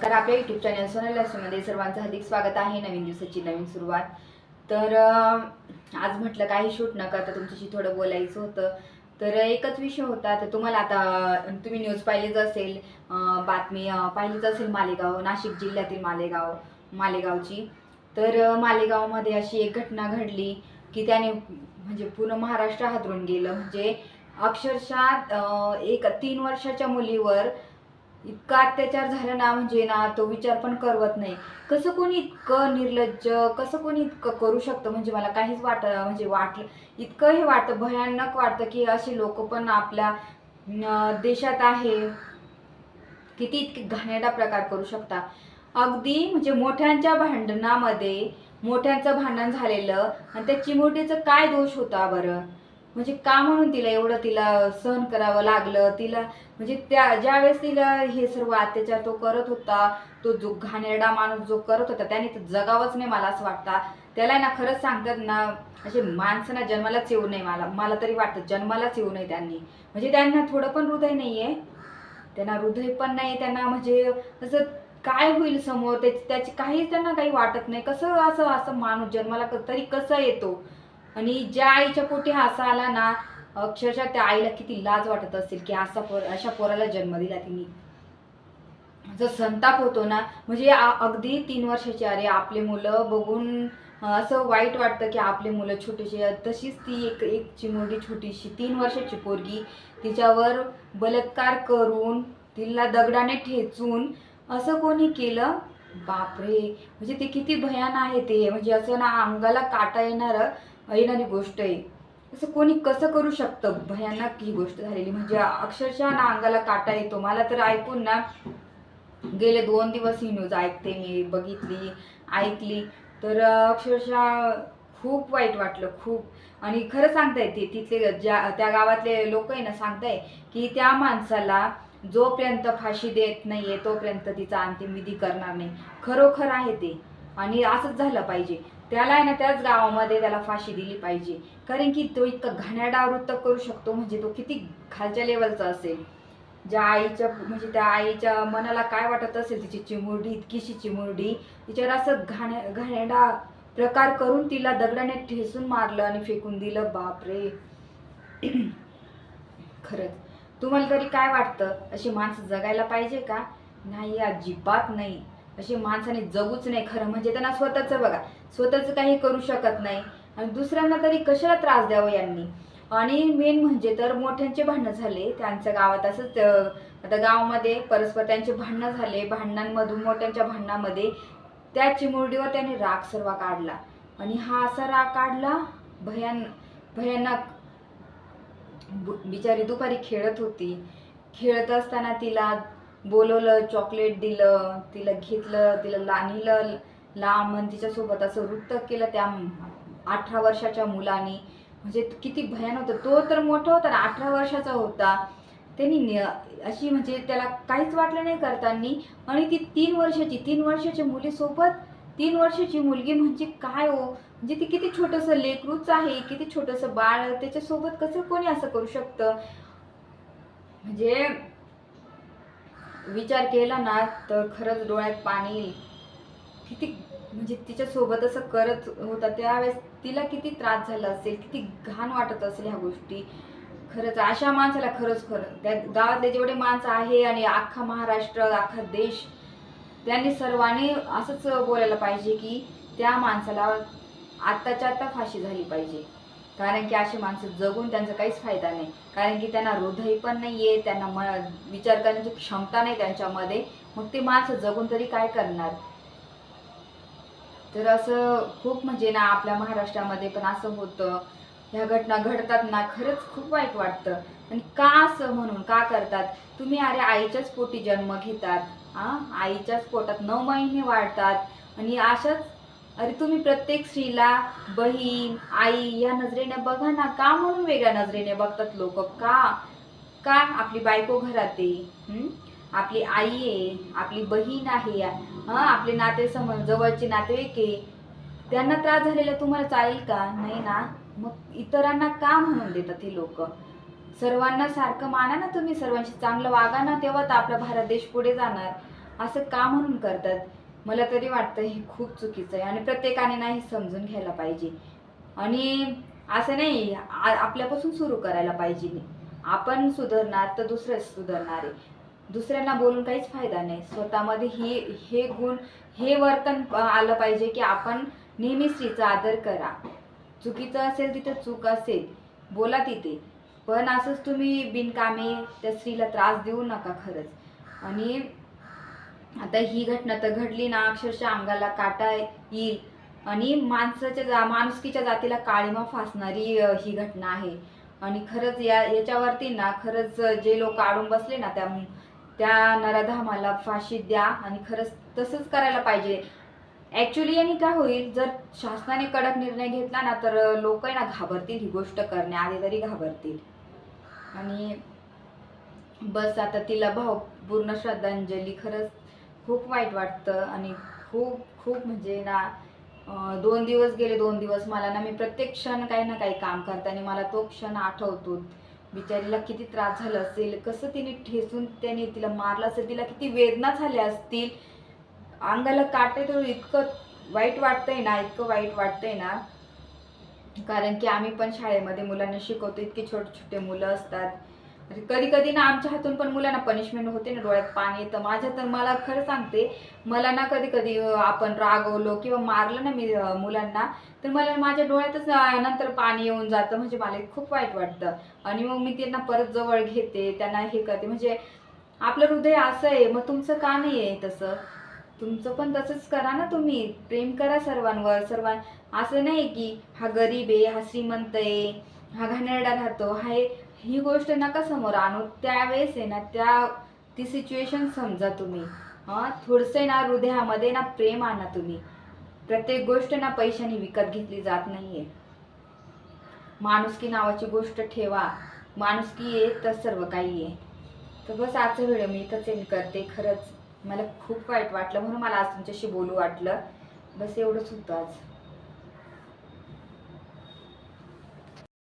नमस्कार. आपल्या YouTube channel Sonal लक्ष्मीमध्ये सर्वांचं हार्दिक स्वागत आहे. नवीन दिवसाची नवीन सुरुवात. तर आज म्हटलं काही शूट न करता तुमच्याशी थोडं बोलायचं होतं. तर एकच विषय होता. तर तुम्हाला आता तुम्ही न्यूज पाहिलीच असेल. बातमी पाहिलीच असेल मालेगाव नाशिक जिल्ह्यातील मालेगाव मालेगावची. तर मालेगावमध्ये अशी एक घटना घडली की त्याने म्हणजे पूर्ण महाराष्ट्र हादरून गेलं. म्हणजे अक्षरशः एक तीन वर्षाच्या मुलीवर इतका अत्याचार झाला ना म्हणजे ना तो विचार पण करवत नाही. कसं कोणी इतकं निर्लज्ज कसं कोणी इतकं करू शकतं? म्हणजे मला काहीच वाट म्हणजे वाटलं इतकं हे वाटतं भयानक वाटतं की असे लोक पण आपल्या देशात आहे. किती इतके घाणेरडा प्रकार करू शकता अगदी म्हणजे मोठ्यांच्या भांडणामध्ये मोठ्यांचं भांडण झालेलं आणि त्या चिमुरडीचं काय दोष होता बरं? म्हणजे का म्हणून तिला एवढं तिला सहन करावं लागलं? तिला म्हणजे त्या ज्यावेळेस तिला हे सर्व अत्याचार तो करत होता तो जो घाणेरडा माणूस जो करत होता त्याने तर जगावंच नाही मला असं वाटतं. त्याला ना खरंच सांगतात ना असे माणसांना जन्मालाच येऊ नये मला. मला तरी वाटतं जन्मालाच येऊ नये त्यांनी. म्हणजे त्यांना थोडं पण हृदय नाही आहे त्यांना हृदय पण नाही त्यांना म्हणजे असं काय होईल समोर? त्याची त्याची काहीच त्यांना काही वाटत नाही. कसं असं असं माणूस जन्माला तरी कसं येतो? आणि ज्या आईच्या पोटी हा असा आला ना अक्षरशः त्या आईला किती लाज वाटत असेल की असा पोर अशा पोराला जन्म दिला तिने. जो संताप होतो ना म्हणजे अगदी तीन वर्षाची अरे आपले मुलं बघून असं वाईट वाटतं की आपले मुलं छोटीशी तशीच ती एक एक चिमुरडी छोटीशी तीन वर्षाची पोरगी तिच्यावर बलात्कार करून तिला दगडाने ठेचून असं कोणी केलं? बापरे! म्हणजे ते किती भयान आहे ते. म्हणजे असं ना अंगाला काटा येणार येणारी गोष्ट आहे. असं कोणी कसं करू शकतं? भयानक ही गोष्ट झालेली. म्हणजे अक्षरशः ना अंगाला काटा येतो. मला तर ऐकून ना गेले दोन दिवस ही न्यूज ऐकते मी बघितली ऐकली. तर अक्षरशः खूप वाईट वाटलं खूप. आणि खरं सांगता येते तिथले ज्या त्या गावातले लोक आहे ना सांगताय की त्या माणसाला जोपर्यंत फाशी देत नाहीये तोपर्यंत तिचा अंतिम विधी करणार नाही. खरोखर आहे ते. आणि असंच झालं पाहिजे. त्याला आहे ना त्याच गावामध्ये त्याला फाशी दिली पाहिजे. कारण की तो इतका घाण्याडा वृत्त करू शकतो म्हणजे तो किती खालच्या लेवलचा असेल. ज्या आईच्या म्हणजे त्या आईच्या मनाला काय वाटत असेल तिची चिमुरडी इतकीशी चिमुरडी तिच्यावर असं घाण्या घाण्याडा प्रकार करून तिला दगडाने ठेसून मारलं आणि फेकून दिलं. बापरे! खरंच. तुम्हाला तरी काय वाटतं? अशी माणसं जगायला पाहिजे का? नाही अजिबात नाही. अशी माणसाने जगूच नाही खरं. म्हणजे त्यांना स्वतःचं बघा स्वतःचं काही करू शकत नाही. आणि दुसऱ्यांना तरी कशाला त्रास द्यावा यांनी? आणि मेन म्हणजे तर मोठ्यांचे भांडणं झाले. त्यांच्या गावात असंच आता गावामध्ये परस्पर त्यांचे भांडणं झाले. भांडणांमधून मोठ्यांच्या भांडणामध्ये त्या चिमुरडीवर त्याने राग सर्व काढला. आणि हा असा राग काढला भयान भयानक. बु- बिचारी दुपारी खेळत होती. खेळत असताना तिला बोलवलं चॉकलेट दिलं तिला घेतलं तिला लाणीलं लांब आणि तिच्यासोबत असं वृत्त केलं त्या अठरा वर्षाच्या मुलाने. म्हणजे किती भयान होतं. तो तर मोठा होता ना अठरा वर्षाचा होता. त्यांनी अशी म्हणजे त्याला काहीच वाटलं नाही करताना. आणि ती तीन वर्षाची तीन वर्षाच्या मुलीसोबत तीन वर्षाची मुलगी म्हणजे काय हो? म्हणजे ती किती छोटंसं लेकरूच आहे किती छोटंसं बाळ त्याच्यासोबत कसं कोणी असं करू शकतं? म्हणजे विचार केला ना तर खरंच डोळ्यात पाणी येईल किती म्हणजे तिच्यासोबत असं करत होता त्यावेळेस तिला किती त्रास झाला असेल किती घाण वाटत असेल ह्या गोष्टी. खरंच अशा माणसाला खरंच खरं त्या गावातले जेवढे माणसं आहे आणि अख्खा महाराष्ट्र अख्खा देश त्यांनी सर्वांनी असंच बोलायला पाहिजे की त्या माणसाला आत्ताच्या आत्ता फाशी झाली पाहिजे. कारण की अशी माणसं जगून त्यांचा काहीच फायदा नाही. कारण की त्यांना हृदय पण नाही आहे त्यांना म विचार करण्याची क्षमता नाही त्यांच्यामध्ये. मग ते माणसं जगून तरी काय करणार? तर असं खूप म्हणजे ना आपल्या महाराष्ट्रामध्ये पण असं होतं. ह्या घटना घडतात ना खरंच खूप वाईट वाटतं. आणि का असं म्हणून? का करतात? तुम्ही अरे आईच्याच पोटी जन्म घेतात. आईच्याच पोटात नऊ महिने वाढतात. आणि अशाच अरे तुम्ही प्रत्येक स्त्रीला बहीण आई या नजरेने बघा ना. का म्हणून वेगळ्या नजरेने बघतात लोक? का? का आपली बायको घरात आहे? आपली आई आहे आपली बहीण आहे. हां? आपले नाते समज जवळचे नातेवाईक आहे. त्यांना त्रास झालेला तुम्हाला चालेल का? नाही ना. मग इतरांना का म्हणून देतात हे लोक? सर्वांना सारखं माना ना तुम्ही. सर्वांशी चांगलं वागा ना तेव्हा तर आपला भारत देश पुढे जाणार. असं का म्हणून करतात? मला तरी वाटतं हे खूप चुकीचं आहे आणि प्रत्येकाने ना हे समजून घ्यायला पाहिजे. आणि असं नाही आ- आपल्यापासून सुरू करायला पाहिजे. आपण सुधारणार तर दुसरेच सुधारणार आहे. दुसऱ्यांना बोलून काहीच फायदा नाही. स्वतःमध्ये ही हे गुण हे वर्तन आलं पाहिजे की आपण नेहमी स्त्रीचा आदर करा. चुकीचं असेल तिथं चूक असेल बोला तिथे. पण असंच तुम्ही बिनकामे त्या स्त्रीला त्रास देऊ नका खरंच. आणि आता ही घटना तर घडली ना अक्षरशः अंगाला काटा येईल. आणि माणसाच्या जा माणुसकीच्या जातीला काळीमा फासणारी ही घटना आहे. आणि खरंच या याच्यावरती ना खरंच जे लोक आडून बसले ना त्या त्या नराधामाला फाशी द्या. आणि खरंच तसंच करायला पाहिजे. ॲक्च्युली यांनी काय होईल? जर शासनाने कडक निर्णय घेतला ना तर लोक ना घाबरतील ही गोष्ट करण्याआधी तरी घाबरतील. आणि बस आता तिला भावपूर्ण श्रद्धांजली खरंच. खूप वाईट वाटतं आणि खूप खूप म्हणजे ना दोन दिवस गेले दोन दिवस मला ना मी प्रत्येक क्षण काही ना काही काम करताना मला तो क्षण आठवतो. बिचारीला किती त्रास झाला असेल कसं तिने ठेसून त्याने तिला मारलं असेल तिला किती वेदना झाल्या असतील. अंगाला काटे तर इतकं वाईट वाटतंय ना इतकं वाईट वाटतंय ना. कारण की आम्ही पण शाळेमध्ये मुलांना शिकवतो इतके छोटे छोटे मुलं असतात. म्हणजे कधी कधी ना आमच्या हातून पण मुलांना पनिशमेंट होते ना डोळ्यात पाणी येतं. माझ्या तर मला खरं सांगते मला ना कधी कधी आपण रागवलो किंवा मारलं ना मी मुलांना तर मला माझ्या डोळ्यातच नंतर पाणी येऊन जातं. म्हणजे मला खूप वाईट वाटतं. आणि मग मी त्यांना परत जवळ घेते त्यांना हे करते. म्हणजे आपलं हृदय असं आहे मग तुमचं का नाही आहे तसं? तुमचं पण तसंच करा ना तुम्ही. प्रेम करा सर्वांवर. सर्वां असं नाही की हा गरीब आहे हा श्रीमंत आहे हा घाणेरडा राहतो. हा ही गोष्ट नका समोर आणू. त्यावेळेस आहे ना त्या ती सिच्युएशन समजा तुम्ही. हां थोडंसं ना हृदयामध्ये ना प्रेम आणा तुम्ही. प्रत्येक गोष्ट ना पैशाने विकत घेतली जात नाहीये. माणुसकी नावाची गोष्ट ठेवा. माणुसकी आहे तर सर्व काही आहे. तर बस आजचा व्हिडिओ मी इथंच एंड करते. खरंच मला खूप वाईट वाटलं म्हणून मला आज तुमच्याशी बोलू वाटलं. बस एवढंच होतं आज.